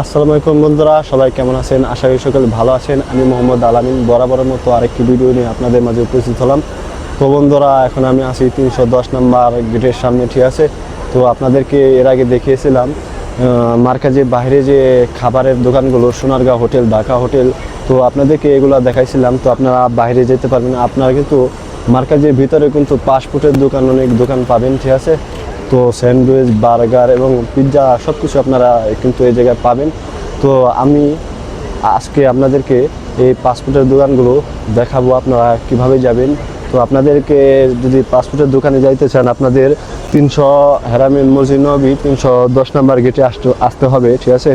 আসসালামু আলাইকুম বন্ধুরা, সবাই কেমন আছেন? আশা করি সকলে ভালো আছেন। আমি মোহাম্মদ আলামিন। বরাবরের মতো আরেকটি ভিডিও নিয়ে আপনাদের মাঝে উপস্থিত হলাম। তো বন্ধুরা, এখন আমি আছি তিনশো দশ নম্বর গেটের সামনে, ঠিক আছে? তো আপনাদেরকে এর আগে দেখিয়েছিলাম মার্কাজে বাইরে যে খাবারের দোকানগুলো, সোনারগাঁও হোটেল, ঢাকা হোটেল, তো আপনাদেরকে এগুলো দেখাইছিলাম। তো আপনারা বাইরে যেতে পারবেন আপনারা কিন্তু মার্কাজের ভিতরে কিন্তু পাসপোর্টের দোকান, অনেক দোকান পাবেন, ঠিক আছে? তো স্যান্ডউইচ, বার্গার এবং পিৎজা সব কিছু আপনারা কিন্তু এই জায়গায় পাবেন। তো আমি আজকে আপনাদেরকে এই পাসপোর্টের দোকানগুলো দেখাবো আপনারা কীভাবে যাবেন। তো আপনাদেরকে যদি পাসপোর্টের দোকানে যাইতে চান, আপনাদের তিনশো হেরামিন মসজিদ নবী তিনশো দশ নম্বর গেটে আসতে আসতে হবে, ঠিক আছে?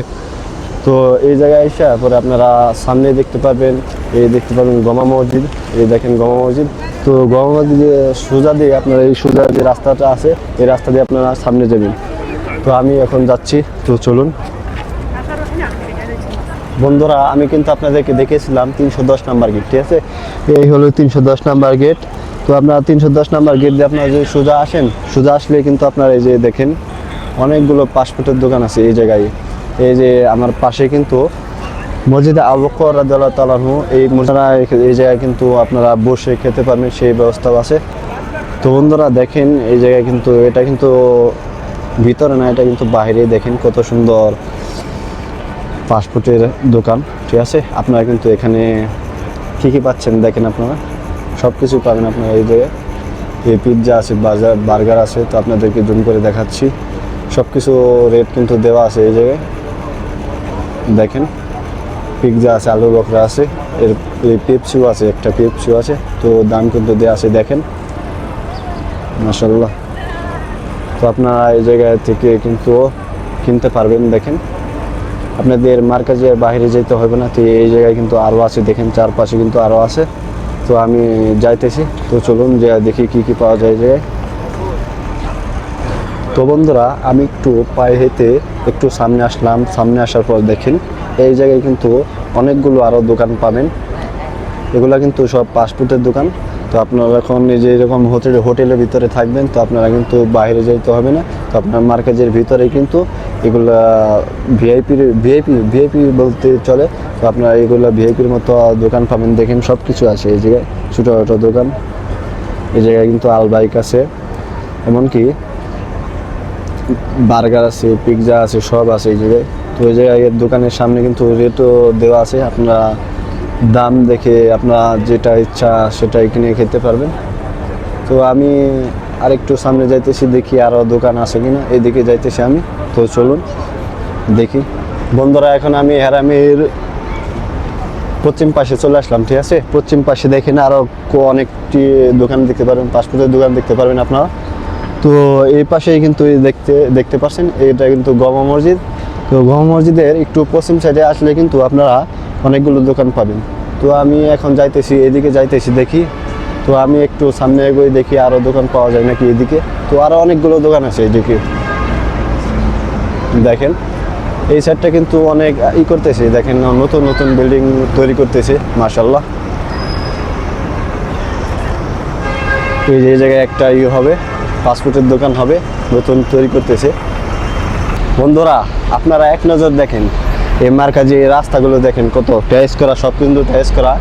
তো এই জায়গায় এসে পরে আপনারা সামনে দেখতে পাবেন, এই দেখতে পাবেন গমা মসজিদ, এই দেখেন গমা মসজিদ। তো গমা মসজিদে সোজা দিয়ে আপনারা এই সোজা যে রাস্তাটা আছে, এই রাস্তা দিয়ে আপনারা সামনে যাবেন। তো আমি এখন যাচ্ছি, তো চলুন। বন্ধুরা, আমি কিন্তু আপনাদেরকে দেখেছিলাম তিনশো দশ নাম্বার গেট, ঠিক আছে? এই হলো তিনশো দশ নাম্বার গেট। তো আপনারা তিনশো দশ নাম্বার গেট দিয়ে আপনারা যদি সোজা আসেন, সোজা আসলে কিন্তু আপনারা এই যে দেখেন, অনেকগুলো পাসপোর্টের দোকান আছে এই জায়গায়। এই যে আমার পাশে কিন্তু মসজিদে আবকর রাজ্লাহ তালাহু এই মসজিদা এই জায়গায় কিন্তু আপনারা বসে খেতে পারবেন, সেই ব্যবস্থাও আছে। তো বন্ধুরা দেখেন, এই জায়গায় কিন্তু, এটা কিন্তু ভিতরে না, এটা কিন্তু বাইরে দেখেন কত সুন্দর পাসপোর্টের দোকান, ঠিক আছে? আপনারা কিন্তু এখানে কী কী পাচ্ছেন দেখেন আপনারা? সব কিছু পাবেন আপনারা এই জায়গায়। এই পিৎজা আছে, বাজার, বার্গার আছে, তো আপনাদেরকে জুম করে দেখাচ্ছি। সব কিছু রেট কিন্তু দেওয়া আছে এই জায়গায়। দেখেন পিৎজা আছে আলু বকরা আছে, এর পেপসিও আছে, একটা পেপসিও আছে, তো দাম কিন্তু দেওয়া আছে, দেখেন। মাসাল্লাহ তো আপনারা এই জায়গা থেকে কিন্তু কিনতে পারবেন, দেখেন। আপনাদের মার্কেজের বাইরে যেতে হবে না, তো এই জায়গায় কিন্তু আরও আছে, দেখেন, চারপাশে কিন্তু আরও আছে। তো আমি যাইতেছি, তো চলুন যে দেখি কি কি পাওয়া যায় যে তো বন্ধুরা, আমি একটু পায়ে হেঁটে একটু সামনে আসলাম। সামনে আসার পর দেখেন, এই জায়গায় কিন্তু অনেকগুলো আরও দোকান পাবেন। এগুলা কিন্তু সব পাসপোর্টের দোকান। তো আপনারা এখন যে এরকম হোটেলে, হোটেলের ভিতরে থাকবেন, তো আপনারা কিন্তু বাইরে যেতে হবে না। তো আপনার মার্কেজের ভিতরে কিন্তু এগুলা ভিআইপির ভিআইপি ভিআইপি বলতে চলে। তো আপনারা এগুলা ভিআইপির মতো দোকান পাবেন। দেখেন সব কিছু আছে এই জায়গায়। ছোটো ছোটো দোকান। এই জায়গায় কিন্তু আলবাইক আছে। এমনকি বার্গার আছে পিৎজা আছে, সব আছে এই জায়গায়। তো ওই জায়গায় দোকানের সামনে কিন্তু রেটও দেওয়া আছে, আপনারা দাম দেখে আপনার যেটা ইচ্ছা সেটা কিনে খেতে পারবেন। তো আমি আরেকটু সামনে যাইতেছি, দেখি আরও দোকান আছে কিনা। এদিকে যাইতেছি আমি। তো চলুন, দেখি। বন্ধুরা, এখন আমি হেরামির পশ্চিম পাশে চলে আসলাম, ঠিক আছে? পশ্চিম পাশে দেখেন আরও অনেকটি দোকান দেখতে পারবেন পাসপোর্টের দোকান দেখতে পারবেন আপনারা। তো এই পাশেই কিন্তু দেখতে দেখতে পাচ্ছেন, এটা কিন্তু গমা মসজিদ। তো গমা মসজিদের একটু পশ্চিম সাইডে আসলে কিন্তু আপনারা অনেকগুলো দোকান পাবেন। তো আমি এখন যাইতেছি, এদিকে যাইতেছি দেখি। তো আমি একটু সামনে এগোই দেখি আরও দোকান পাওয়া যায় নাকি এদিকে। তো আরও অনেকগুলো দোকান আছে এদিকে। দেখেন, এই সাইডটা কিন্তু অনেক ই করতেছে, দেখেন নতুন নতুন বিল্ডিং তৈরি করতেছে মার্শাল্লাহ এই যে জায়গায় একটা ই হবে। পাসপোর্টের দোকান হবে, নতুন তৈরি করতেছে। বন্ধুরা, আপনারা এক নজর দেখেন, এই মার্কাজে এই রাস্তাগুলো দেখেন, কত টাইস করা, সব কিন্তু টাইস করা।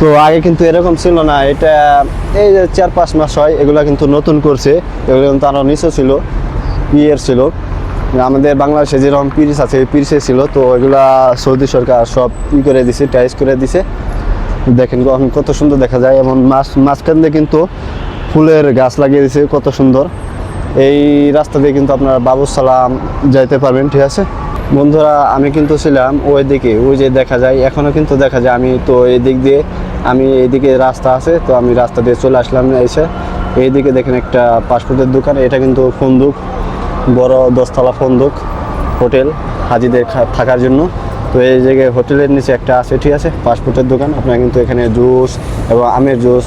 তো আগে কিন্তু এরকম ছিল না, এটা এই যে চার পাঁচ মাস হয়, এগুলো কিন্তু নতুন করছে, এগুলো কিন্তু আরও নিচে ছিল, ইয়ের ছিল। আমাদের বাংলাদেশে যেরকম পিরিস আছে পিরিসে ছিল, তো এগুলা সৌদি সরকার সব ই করে দিছে টাইস করে দিছে। দেখেন কত সুন্দর দেখা যায় এমন মাছ মাঝখান দিয়ে কিন্তু ফুলের গাছ লাগিয়ে দিয়েছে কত সুন্দর। এই রাস্তা দিয়ে কিন্তু আপনারা বাবু সালাম যাইতে পারবেন, ঠিক আছে? বন্ধুরা, আমি কিন্তু ছিলাম ওই দিকে, ওই যে দেখা যায় এখনও কিন্তু দেখা যায়, আমি তো এই দিক দিয়ে, আমি এইদিকে রাস্তা আছে, তো আমি রাস্তা দিয়ে চলে আসলাম এসে। এইদিকে দেখেন একটা পাসপোর্টের দোকান, এটা কিন্তু ফন্দুক, বড় দশতলা ফন্দুক হোটেল হাজিদের থাকার জন্য। তো এই জায়গায় হোটেলের নিচে একটা আছে, ঠিক আছে? পাসপোর্টের দোকান। আপনারা কিন্তু এখানে জুস এবং আমের জুস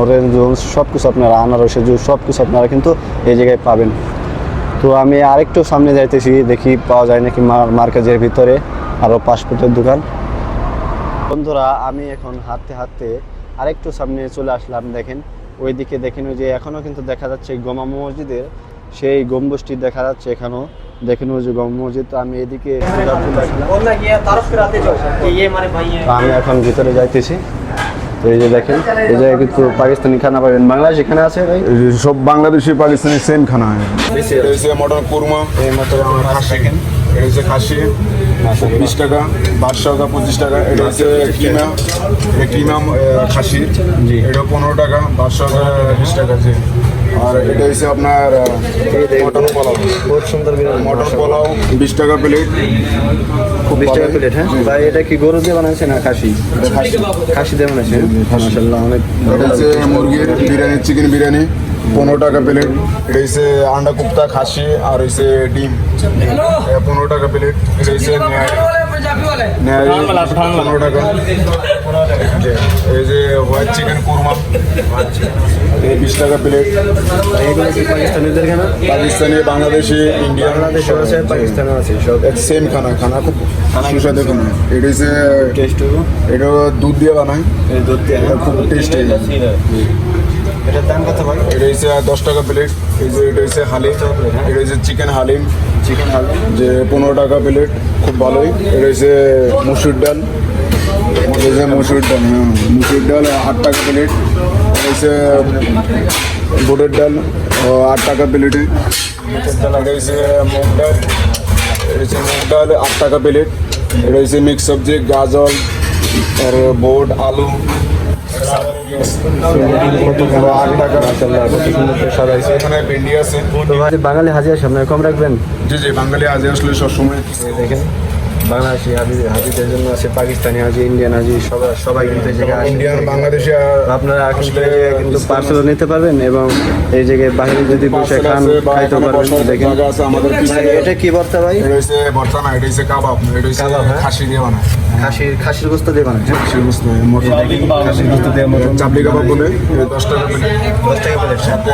অরেঞ্জ জুস সব কিছু আপনারা, আনারসের জুস সব কিছু আপনারা কিন্তু এই জায়গায় পাবেন। তো আমি আরেকটু সামনে যাইতেছি, দেখি পাওয়া যায় নাকি মার- মার্কেজের ভিতরে আরও পাসপোর্টের দোকান। বন্ধুরা, আমি এখন হাঁটতে হাঁটতে আরেকটু সামনে চলে আসলাম, দেখেন। ওইদিকে দেখেন, ওই যে এখনও কিন্তু দেখা যাচ্ছে গোমা মসজিদের সেই গম্বুজটি দেখা যাচ্ছে এখানেও। দেখেন ওই যে গম মসজিদ আমি এদিকে আমি এখন ভিতরে যাইতেছি। তো এই যে দেখেন এই জায়গায় কিন্তু পাকিস্তানি খানা পাবেন। বাংলাদেশি এখানে আছে ভাই? সব বাংলাদেশি পাকিস্তানি সেম খানা। হয় মটন কুরমা এই মতো আমার খাস। এটা হচ্ছে খাসি বিশ টাকা বারোশো টাকা পঁচিশ টাকা এটা হচ্ছে কিমা এটা কিমা খাসি। এটা পনেরো টাকা বারোশো টাকা বিশ টাকা আছে আর এটা হচ্ছে আপনার মটন পোলাও। বহুত সুন্দর মটন পোলাও বিশ টাকা প্লেট। খুব বিশ টাকা প্লেট হ্যাঁ? ভাই এটা কি গরু দিয়ে বানাইছে না খাসি? খাসি। দিয়ে বানাইছে মাসাল্লাহ অনেক এটা হচ্ছে মুরগির বিরিয়ানি চিকেন বিরিয়ানি পনেরো টাকা প্লেট। এটা হচ্ছে আন্ডা কুপ্তা খাসি আর হচ্ছে ডিম। পনেরো টাকা প্লেট। এটা হচ্ছে পনেরো টাকা। এই যে হোয়াইট চিকেন কুরমা এই বিশ টাকা প্লেট এইগুলো কি পাকিস্তানিদের খানা পাকিস্তানি বাংলাদেশি ইন্ডিয়ান বাংলাদেশে আছে পাকিস্তানে আছে সব। সেম খানা খানা খুব সুস্বাদু খানা এটা হচ্ছে টেস্ট এটা দুধ দিয়ে বানায়। এই দুধ দিয়ে এটা খুব টেস্টি এটার দাম কত ভাই? এটা হচ্ছে দশ টাকা প্লেট এই যে এটা হচ্ছে হালিম। এটা হচ্ছে চিকেন হালিম। যে পনেরো টাকা প্লেট, খুব ভালোই। হচ্ছে মুসুর ডাল। রয়েছে মুসুর ডাল হ্যাঁ মুসুর ডাল, আট টাকা প্লেট। হচ্ছে বুটের ডাল আট টাকা প্লেটে। হচ্ছে মুগ ডাল হচ্ছে মুগ ডাল, আট টাকা প্লেট। হচ্ছে মিক্স সবজি, গাজর আর বোট, আলু। বাঙালি হাজিয়া সামনে কম রাখবেন? জি জি বাঙালি হাজিয়া আসলে সবসময় দেখেন। বাংলাদেশি হাজি হাজিদের জন্য আছে পাকিস্তানি হাজি ইন্ডিয়ান হাজি সবাই সবাই কিন্তু এই জায়গায় ইন্ডিয়ান বাংলাদেশি আপনারা কিন্তু কিন্তু পার্সেল নিতে পারবেন এবং এই জায়গায় বাইরে যদি বসে খান খাইতে পারবেন। দেখেন। আমাদের এটা কি ভর্তা ভাই? এটা হচ্ছে ভর্তা না এটা হচ্ছে কাবাব। এটা হচ্ছে কাবাব, হ্যাঁ? খাসি দিয়ে বানায়। খাসির খাসির গোস্ত দিয়ে বানায়? খাসির গোস্ত খাসির গোস্ত দিয়ে চাপলি কাবাব বলে এটা দশ টাকা প্লেট দশ টাকা প্লেট সাথে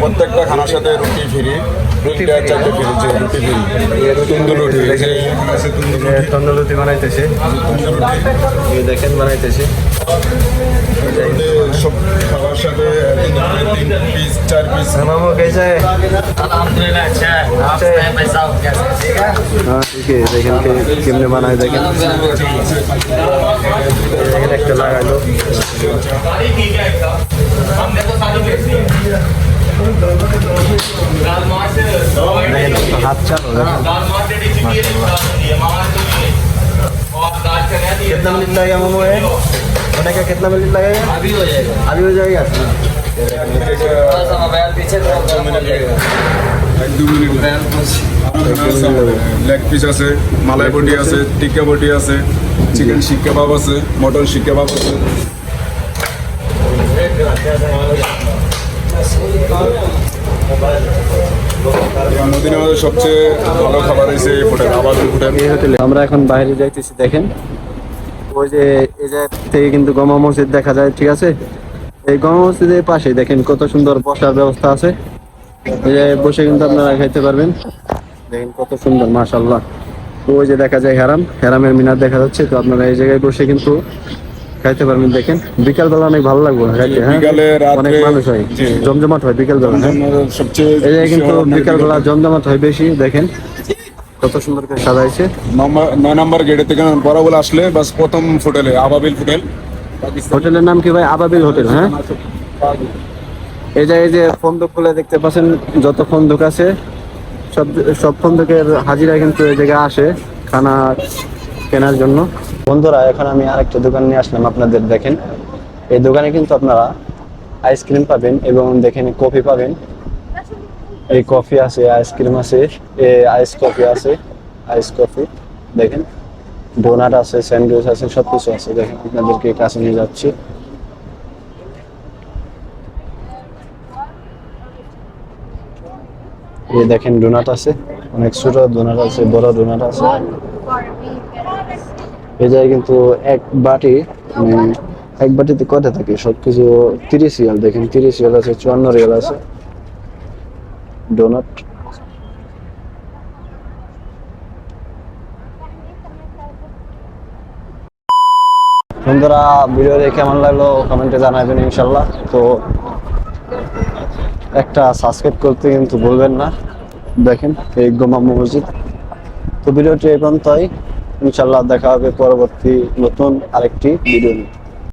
প্রত্যেকটা খানার সাথে রুটি ফ্রি রুটি আর চারটে ফ্রি যে রুটি ফ্রি তন্দুর রুটি এই যে এখানে আছে তন্দুর রুটি তন্দুর রুটি বানাইতেছে এই দেখেন বানাইতেছে রুটি সব খাবার সাথে তন্দুর রুটি তিন পিস চার পিস মামু कैसा है अल्हम्दुलिल्लाह अच्छा है आप अच्छा है। पैसा हो क्या ठीक है हाँ ठीक है দেখেন কে- কেমনে বানায় দেখেন দেখেন একটা লাগাইলো हमने तो सारी बेच दी दाल मार से দেখেন কত হাত চালো দেখেন दाल मार से डिस्ट्रीब्यूट दिए मामा से दिए और दाल चने दिए कितना मिनट लगेगा मामू है होने का कितना मिनट लगेगा अभी हो जाएगा अभी हो जाएगा थोड़ा सा मोबाइल पीछे थोड़ा এক দু মিনিট লেগ পিস আছে মালাই বটি আছে টিক্কা বটি আছে চিকেন শিক কাবাব আছে মটন শিক কাবাব আছে এই সবচেয়ে ভালো খাবার আমরা এখন বাইরে যাইতেছি, দেখেন। ওই যে এই জায়গা থেকে কিন্তু গমা মসজিদ দেখা যায়, ঠিক আছে? এই গমা মসজিদের পাশে দেখেন কত সুন্দর বসার ব্যবস্থা আছে। এই বসে কিন্তু আপনারা খাইতে পারবেন। দেখেন কত সুন্দর মাশাল্লাহ ওই যে দেখা যায় হেরাম, হেরামের মিনার দেখা যাচ্ছে। তো আপনারা এই জায়গায় বসে কিন্তু খাইতে পারবেন দেখেন। বিকালবেলা অনেক ভালো লাগবে খাইতে হ্যাঁ? বিকালে, অনেক মানুষ হয়। জমজমাট হয় বিকালবেলা হ্যাঁ? সবচেয়ে এই কিন্তু বেশি আমার বিকালবেলা জমজমাট হয় বেশি দেখেন। কত সুন্দর করে সাজাইছে। নয় নম্বর গেটের থেকে বরাবর আসলে বাস প্রথম হোটেলে আবাবিল হোটেল। হোটেলের নাম কি ভাই? আবাবিল হোটেল হ্যাঁ? এই যে এই যে ফন্দক খুলে দেখতে পাচ্ছেন যত ফন্দক আছে সব সব ফন্দকের হাজিরা কিন্তু এই জায়গায় আসে। খানা কেনার জন্য। বন্ধুরা, এখন আমি আরেকটা দোকান নিয়ে আসলাম, আপনাদের দেখেন। এই দোকানে কিন্তু আপনারা আইসক্রিম পাবেন এবং দেখেন কফি পাবেন। এই কফি আছে, আইসক্রিম আছে, এ আইস কফি আছে, আইস কফি, দেখেন। ডোনাট আছে, স্যান্ডউইচ আছে সব কিছু আছে, দেখেন আপনাদেরকে কাছে নিয়ে যাচ্ছি। এই দেখেন ডোনাট আছে, অনেক ছোট ডোনাট আছে, বড় ডোনাট আছে। এই জায়গায় কিন্তু এক বাটি মানে এক বাটিতে কটা থাকে? সবকিছু তিরিশ রিয়াল, দেখেন তিরিশ রিয়াল আছে, চুয়ান্ন রিয়াল আছে। ডোনাট বন্ধুরা, ভিডিও দেখে কেমন লাগল কমেন্টে জানাবেন ইনশাল্লাহ তো একটা সাবস্ক্রাইব করতে কিন্তু ভুলবেন না। দেখেন, এই গোমা মসজিদ। তো ভিডিওটি এখন তাই ইনশাল্লাহ দেখা হবে পরবর্তী নতুন আরেকটি ভিডিও নিয়ে।